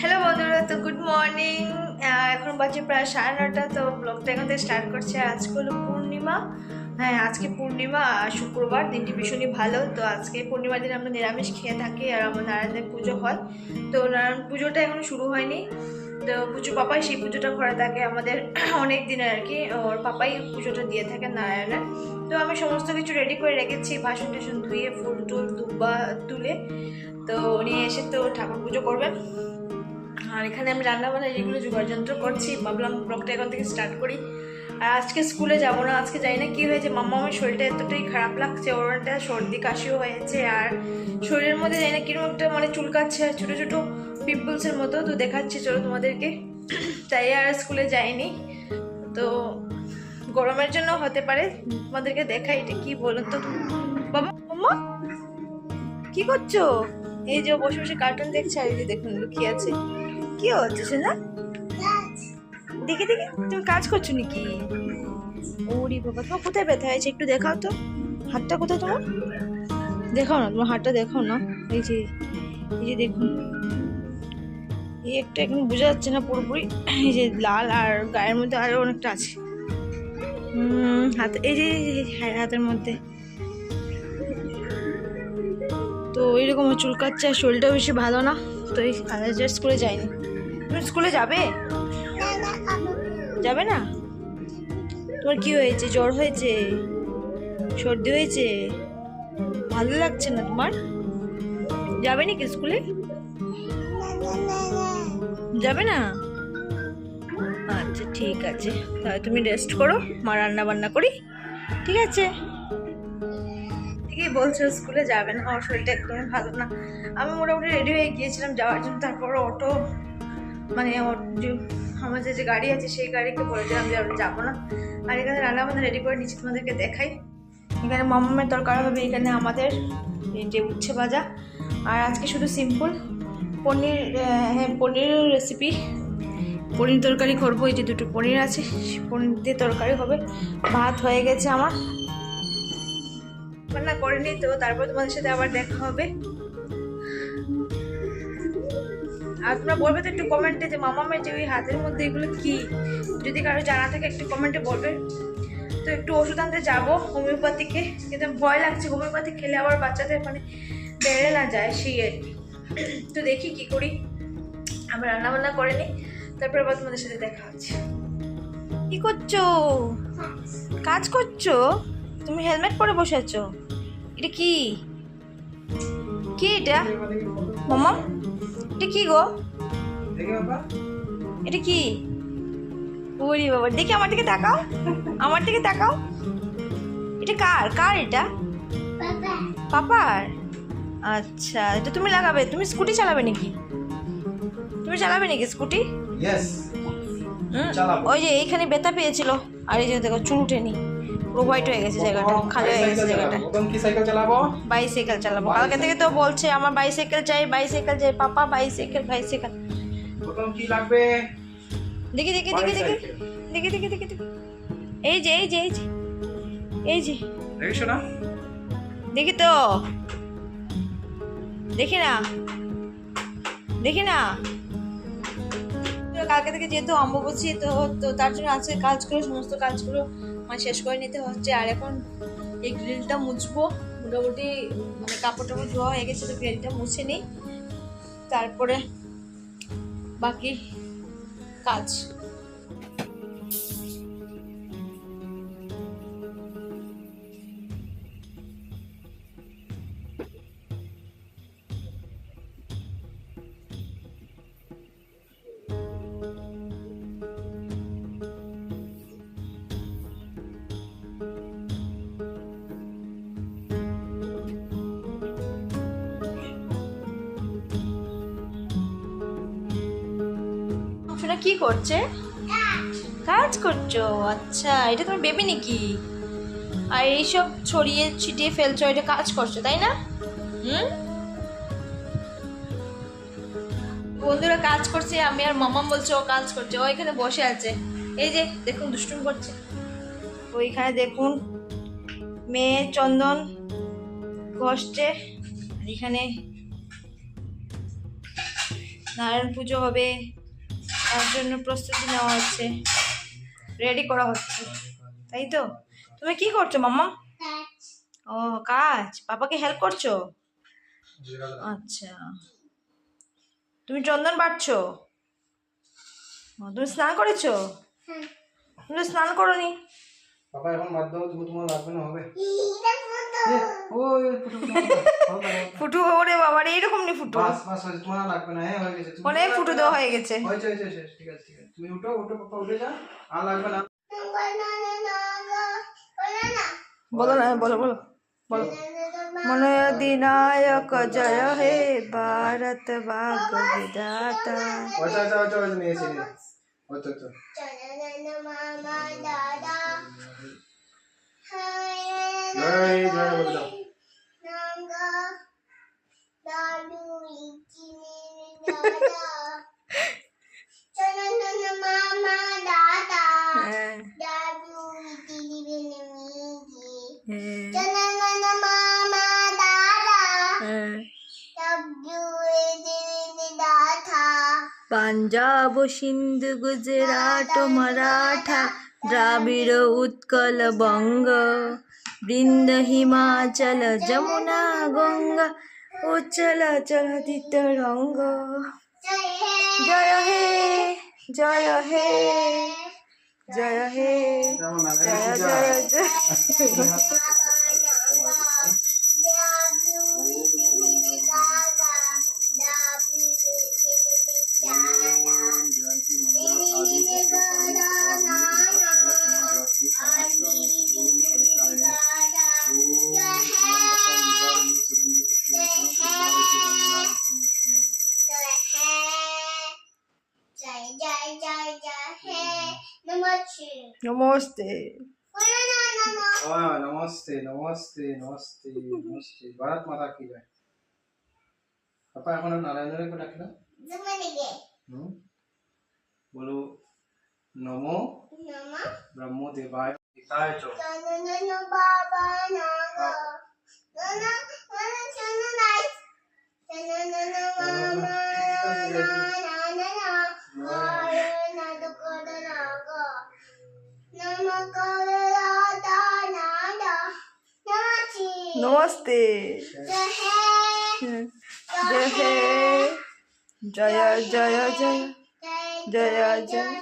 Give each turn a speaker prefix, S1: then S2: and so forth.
S1: Hello বন্ধুরা, তো good morning এখন বাজে প্রায় সাড়ে নটা, তো ব্লগটা এখন থেকে স্টার্ট করছে। আজকে হলো পূর্ণিমা। হ্যাঁ আজকে পূর্ণিমা, শুক্রবার, দিনটি ভীষণই ভালো। তো আজকে পূর্ণিমার দিন আমরা নিরামিষ খেয়ে থাকি আর আমার নারায়ণদের পুজো হয়। তো নারায়ণ পুজোটা এখনও শুরু হয়নি। তো পুজো, পাপাই সেই পুজোটা করে থাকে আমাদের অনেক দিনের আর কি। ওর পাপাই পুজোটা দিয়ে থাকে নারায়ণের তো আমি সমস্ত কিছু রেডি করে রেখেছি। বাসন টাসন ধুয়ে, ফুল টুল দুব্বা তুলে। তো উনি এসে তো ঠাকুর পুজো করবেন আর এখানে আমি রান্না বান্না যেগুলো জোগাড় যন্ত্র করছি, ভাবলাম ব্লগটা এখন থেকে স্টার্ট করি। আর আজকে স্কুলে যাব না, আজকে জানি না কী হয়েছে। মাম্মা আমার শরীরটা এতটাই খারাপ লাগছে, ওর একটা সর্দি কাশিও হয়েছে, আর শরীরের মধ্যে জানি না কীরকম একটা মানে চুলকাচ্ছে, আর ছোটো ছোটো পিম্পলসের মতো। তো দেখাচ্ছি, চলো তোমাদেরকে। তাই আর স্কুলে যাইনি। তো গরমের জন্য হতে পারে, তোমাদেরকে দেখাই এটা কি বলুন তো। বাবা, মাম্মা, কি করছ? এই যে বসে বসে কার্টুন দেখছে, আর দেখুন, লুকিয়ে আছে। কি হচ্ছে শোনা দেখে দেখে তুমি কাজ করছ নাকি? ওরে বাবা তোমার কোথায় ব্যথা হয়েছে? একটু দেখাও তো। হাতটা কোথায় তোমার? দেখাও না তোমার হাতটা দেখাও না। এই যে এই যে দেখুন। এই একটা এখন বোঝা যাচ্ছে না পুরোপুরি। এই যে লাল আর গায়ের মধ্যে আরও অনেকটা আছে। হাত এই যে হ্যাঁ, হাতের মধ্যে। তো এইরকম চুলকাচ্ছে আর শরীরটাও বেশি ভালো না। তো এই স্কুলে যাইনি তুমি স্কুলে যাবে? যাবে না? তোমার কি হয়েছে? জ্বর হয়েছে? সর্দি হয়েছে? ভালো লাগছে না তোমার? যাবে নাকি স্কুলে? যাবে না? আচ্ছা ঠিক আছে। তাহলে তুমি রেস্ট করো, মা রান্না বান্না করি। ঠিক আছে? ঠিকই বলছো, স্কুলে যাবে না। আমার শরীরটা একদমই ভালো না। আমি মোটামুটি রেডি হয়ে গিয়েছিলাম যাওয়ার জন্য। তারপর অটো মানে ওর যে গাড়ি আছে, সেই গাড়িকে বলেছিলাম যে আমরা যাব না। আর এখানে রান্না বান্না রেডি করে নিচ্ছি, তোমাদেরকে দেখাই। এখানে মামামের দরকার হবে, এখানে আমাদের যে উচ্ছে ভাজা। আর আজকে শুধু সিম্পল পনির হ্যাঁ পনির রেসিপি পনির তরকারি করব, এই যে দুটো পনির আছে পনির দিয়ে তরকারি হবে। ভাত হয়ে গেছে আমার। রান্না করিনি তো, তারপর তোমাদের সাথে আবার দেখা হবে। আর তোমরা বলবে তো একটু কমেন্টে যে মামামের যে ওই হাতের মধ্যে এগুলো কি? যদি কারও জানা থাকে একটু কমেন্টে বলবে। তো একটু ওষুধ আনতে যাব হোমিওপ্যাথিকে। কিন্তু ভয় লাগছে, হোমিওপ্যাথি খেলে আবার বাচ্চাদের মানে বেড়ে না যায় সেই আর কি। তো দেখি কি করি। আমি রান্না বান্না করে নিই, তারপর আবার তোমাদের সাথে দেখা হচ্ছে। কি করছ? কাজ করছ? তুমি হেলমেট পরে বসে আছো? এটা কি? কি এটা? মামা এটা কি গো? এটা কি? ওরে বাবা দেখি আমার দিকে তাকাও আমার দিকে তাকাও। এটা কার? কার এটা? পাপার? আচ্ছা এটা তুমি লাগাবে তুমি স্কুটি চালাবে নাকি? তুমি চালাবে নাকি স্কুটি? ওই যে এইখানে ব্যথা পেয়েছিল। আর এই যে দেখো চুল উঠেনি। হোয়াইট হয়ে গেছে জায়গাটা খালি হয়ে গেছে জায়গাটা।
S2: কি সাইকেল চালাবো?
S1: বাইসাইকেল চালাবো। কালকে থেকে তো বলছে আমার বাইসাইকেল চাই বাইসাইকেল চাই পাপা বাইসাইকেল বাইসাইকেল
S2: প্রথম কি লাগবে?
S1: দেখি দেখি দেখি দেখি দেখি দেখি দেখি দেখি। এই যে এই যে এই যে এই যে।
S2: দেখছ না
S1: দেখি তো। দেখি না। দেখি না। তো কালকে থেকে যেহেতু অম্বুবচী তো তো তার জন্য আজকে কাজগুলো সমস্ত কাজগুলো। মানে শেষ করে নিতে হচ্ছে। আর এখন এই গ্রিলটা মুছবো। মোটামুটি মানে কাপড় টাপড় ধোয়া হয়ে গেছে, তো গ্রিলটা মুছে নিই। তারপরে বাকি কাজ। শোনা কি করছে? কাজ করছ? আচ্ছা এটা তোমার বেবি নাকি আর এইসব ছড়িয়ে ছিটিয়ে ফেলছো, এটা কাজ করছ, তাই না? হুম? বন্ধুরা কাজ করছে, আমি আর মামা বলছে ও কাজ করছে, ও এখানে বসে আছে। এই যে, দেখুন, দুষ্টুম করছে। ওইখানে দেখুন, মেয়ে, চন্দন ঘষছে এখানে নারায়ণ পুজো হবে। জন্য প্রস্তুতি নেওয়া হচ্ছে। রেডি করা হচ্ছে। তাই তো? তুমি কি করছ মাম্মা? ও কাজ। পাপাকে হেল্প করছ? আচ্ছা। তুমি চন্দন বাড়ছো তুমি স্নান করেছ? তুমি স্নান করনি?
S2: পাপা এখন বাদ দাও তুমি তোমার লাগবে না হবে। ওই ফুটো ফুটো
S1: ওরে বাবা রে এরকম নি ফুটু।
S2: বাস বাস হয়েছে। তোমার লাগবে না হ্যাঁ হয়ে গেছে। তুমি-
S1: অনেক ফুটু দেওয়া হয়ে গেছে।
S2: হয়েছে হয়েছে ঠিক আছে ঠিক আছে। তুমি উঠো উঠো পাপা উঠে যা আর লাগবে না।
S1: বলো না বলো বলো বলো। মনোদিনায়ক জয় হে ভারত ভাগ বিধাতা।
S2: আচ্ছা আচ্ছা আচ্ছা আচ্ছা নিয়েছি নিয়ে আচ্ছা আচ্ছা জয় জয় বলে দাও
S1: হ্যাঁ হ্যাঁ হ্যাঁ পাঞ্জাব সিন্ধু গুজরাট মারাঠা দ্রাবিড় উৎকল বঙ্গ বৃন্দ হিমাচল যমুনা গঙ্গা উচ্চল চলদিত রঙ্গ জয় হে জয় হে জয় হে জয় জয় জয়
S3: জয় নমস্তে
S1: নমস্তে
S2: हाँ नमस्ते नमस्ते नमस्ते नमस्ते भारत माता की जय पापा এখন নারায়ণের করে ডাকলো
S3: জমনিগে
S2: হুম বলো নমো
S3: নম
S2: ব্রহ্ম দেবায় পিতায় চ
S3: নন বাবা নাগ নন নন চন নাই নন নন মামা নন নমচি
S1: নমস্তে
S3: জয় হে
S1: জয় হে জয় জয় জয়